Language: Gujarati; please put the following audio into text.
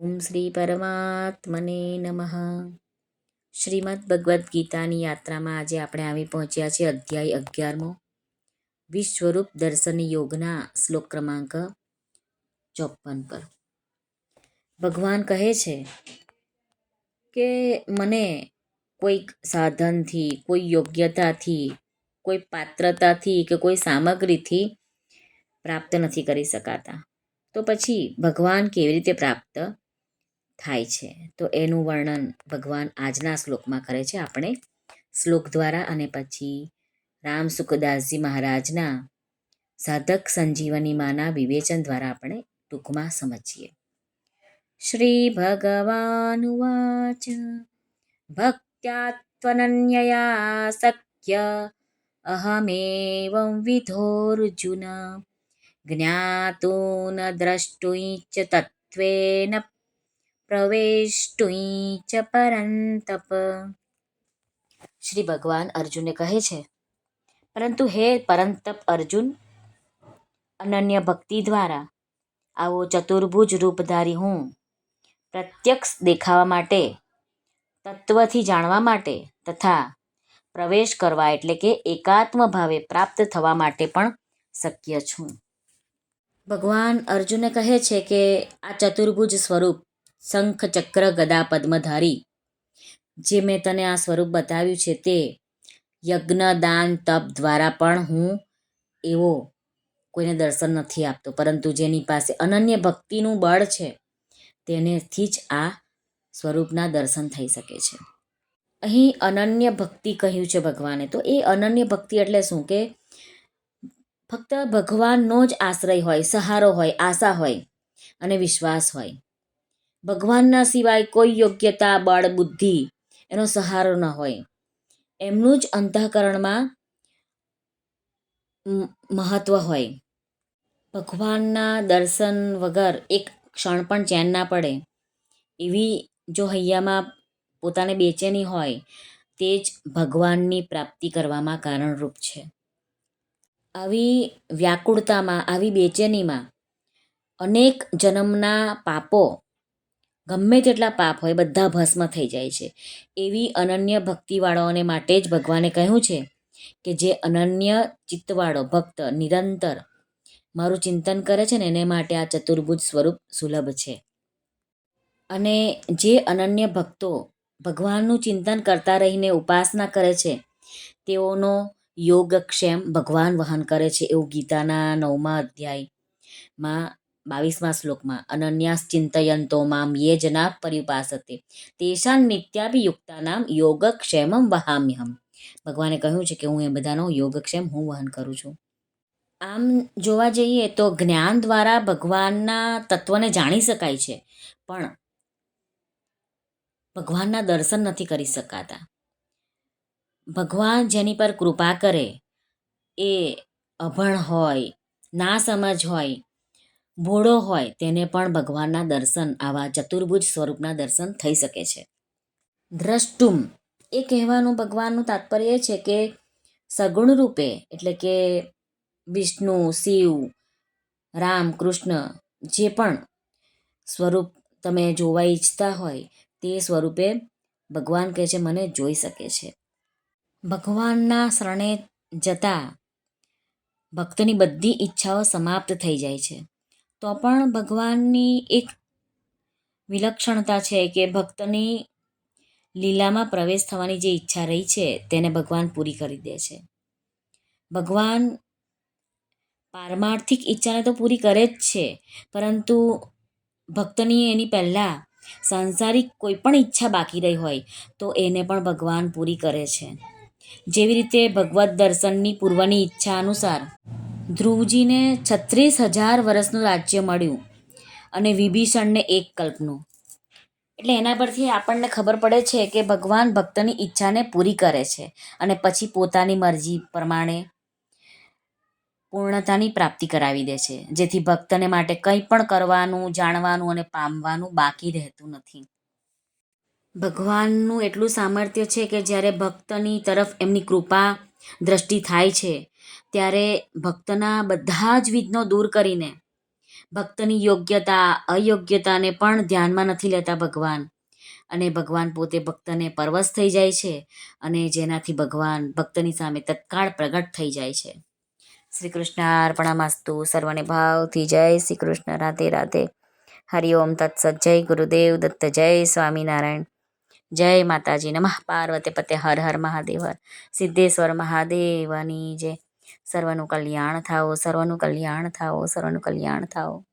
ઓમ શ્રી પરમાત્મને નમઃ શ્રીમદ ભગવદ્ ગીતાની યાત્રામાં આજે આપણે આવી પહોંચ્યા છીએ અધ્યાય અગિયારમો, વિશ્વરૂપ દર્શન યોગના શ્લોક ક્રમાંક ચોપન પર. ભગવાન કહે છે કે મને કોઈક સાધનથી, કોઈ યોગ્યતાથી, કોઈ પાત્રતાથી કે કોઈ સામગ્રીથી પ્રાપ્ત નથી કરી શકાતા. તો પછી ભગવાન કેવી રીતે પ્રાપ્ત થાય છે. તો એનું વર્ણન ભગવાન આજના શ્લોકમાં કરે છે. આપણે શ્લોક દ્વારા અને પછી રામ સુખદાસજી મહારાજના સાધક સંજીવની માના વિવેચન દ્વારા આપણે ટૂંકમાં સમજીએ. શ્રી ભગવાન વાચ ભક્ત્યાત્વનન્યયા શક્ય અહમેવં વિધોર્જુન જ્ઞાતું ન દ્રષ્ટુંચ તત્ત્વેન પ્રવેષ્ટુંચ પરંતપ. શ્રી ભગવાન અર્જુને કહે છે, પરંતુ હે પરંતપ અર્જુન, અનન્ય ભક્તિ દ્વારા આવો ચતુર્ભુજ રૂપધારી હું. પ્રત્યક્ષ દેખાવા માટે, તત્વથી જાણવા માટે તથા પ્રવેશ કરવા એટલે કે એકાત્મ ભાવે પ્રાપ્ત થવા માટે પણ શક્ય છું. ભગવાન અર્જુને કહે છે કે, આ ચતુર્ભુજ સ્વરૂપ શંખ ચક્ર ગદા પદ્મધારી. જે મેં તને આ સ્વરૂપ બતાવ્યું છે તે યજ્ઞ દાન તપ દ્વારા પણ હું એવો કોઈને દર્શન નથી આપતો. પરંતુ જેની પાસે અનન્ય ભક્તિનું બળ છે, તેનેથી જ આ સ્વરૂપના દર્શન થઈ શકે છે. અહીં અનન્ય ભક્તિ કહ્યું છે ભગવાને. તો એ અનન્ય ભક્તિ એટલે શું? કે ફક્ત ભગવાનનો જ આશ્રય હોય, સહારો હોય, આશા હોય અને વિશ્વાસ હોય. ભગવાનના સિવાય કોઈ યોગ્યતા, બળ, બુદ્ધિ એનો સહારો ન હોય. એમનું જ અંતઃકરણમાં મહત્વ હોય. ભગવાનના દર્શન વગર એક ક્ષણ પણ ચેન ના પડે. એવી જો હૈયામાં પોતાને બેચેની હોય, તે જ ભગવાનની પ્રાપ્તિ કરવામાં કારણરૂપ છે. આવી વ્યાકુળતામાં, આવી બેચેનીમાં અનેક જન્મના પાપો ગમે તેટલા પાપ હોય બધા ભસ્મ થઈ જાય છે. એવી અનન્ય ભક્તિવાળાઓને માટે જ ભગવાને કહ્યું છે કે જે અનન્ય ચિત્તવાળો ભક્ત નિરંતર મારું ચિંતન કરે છે ને એને માટે આ ચતુર્ભુજ સ્વરૂપ સુલભ છે. અને જે અનન્ય ભક્તો ભગવાનનું ચિંતન કરતા રહીને ઉપાસના કરે છે, તેઓનો યોગક્ષેમ ભગવાન વહન કરે છે એવું ગીતાના નવમા અધ્યાયમાં બાવીસમા શ્લોકમાં અનન્યાસ ચિંતયંતો મામ યે જના પરિપાસતે તેશાન નિત્યાભિયુક્તા નામ યોગક્ષેમમ વહામ્યહમ. ભગવાને કહ્યું છે કે હું એ બધાનો યોગક્ષેમ હું વહન કરું છું. આમ જોવા જઈએ તો જ્ઞાન દ્વારા ભગવાનના તત્વને જાણી શકાય છે, પણ ભગવાનના દર્શન નથી કરી શકાતા. ભગવાન જેની પર કૃપા કરે, એ અભણ હોય ના સમજ હોય ભોળો હોય તેને પણ ભગવાનના દર્શન, આવા ચતુર્ભુજ સ્વરૂપના દર્શન થઈ શકે છે. દ્રષ્ટુમ. એ કહેવાનું ભગવાનનું તાત્પર્ય છે કે સગુણ રૂપે એટલે કે વિષ્ણુ, શિવ, રામ, કૃષ્ણ, જે પણ સ્વરૂપ તમે જોવા ઈચ્છતા હોય, તે સ્વરૂપે ભગવાન કહે છે, મને જોઈ શકે છે. ભગવાનના શરણે જતા ભક્તની બધી ઈચ્છાઓ સમાપ્ત થઈ જાય છે. તો પણ ભગવાનની એક વિલક્ષણતા છે કે ભક્તની લીલામાં પ્રવેશ થવાની જે ઈચ્છા રહી છે, તેને ભગવાન પૂરી કરી દે છે. ભગવાન પારમાર્થિક ઈચ્છાને તો પૂરી કરે જ છે, પરંતુ ભક્તની એની પહેલાં સાંસારિક કોઈ પણ ઈચ્છા બાકી રહી હોય, તો એને પણ ભગવાન પૂરી કરે છે. જેવી રીતે ભગવત દર્શનની પૂર્વની ઈચ્છા અનુસાર ધ્રુવજીને છત્રીસ હજાર વર્ષનું રાજ્ય મળ્યું અને વિભીષણને એક કલ્પનું. એટલે એના પરથી આપણને ખબર પડે છે કે ભગવાન ભક્તની ઈચ્છાને પૂરી કરે છે અને પછી પોતાની મરજી પ્રમાણે પૂર્ણતાની પ્રાપ્તિ કરાવી દે છે. જેથી ભક્તને માટે કંઈ પણ કરવાનું, જાણવાનું અને પામવાનું બાકી રહેતું નથી. ભગવાનનું એટલું સામર્થ્ય છે કે જ્યારે ભક્તની તરફ એમની કૃપા દ્રષ્ટિ થાય છે, ત્યારે ભક્તના બધા જ વિઘ્નો દૂર કરીને ભક્તની યોગ્યતા, અયોગ્યતાને પણ ધ્યાનમાં નથી લેતા ભગવાન. અને ભગવાન પોતે ભક્તને પરવશ થઈ જાય છે અને જેનાથી ભગવાન ભક્તની સામે તત્કાળ પ્રગટ થઈ જાય છે. શ્રી કૃષ્ણ અર્પણામાસ્તુ સર્વને ભાવથી જય શ્રી કૃષ્ણ. રાધે રાધે. હરિ ઓમ જય ગુરુદેવ દત્ત. જય સ્વામિનારાયણ. જય માતાજી નમઃ. પાર્વતી પતે હર હર મહાદેવ હર. સિદ્ધેશ્વર મહાદેવની જય. સર્વનું કલ્યાણ થાઓ, સર્વનું કલ્યાણ થાઓ, સર્વનું કલ્યાણ થાઓ.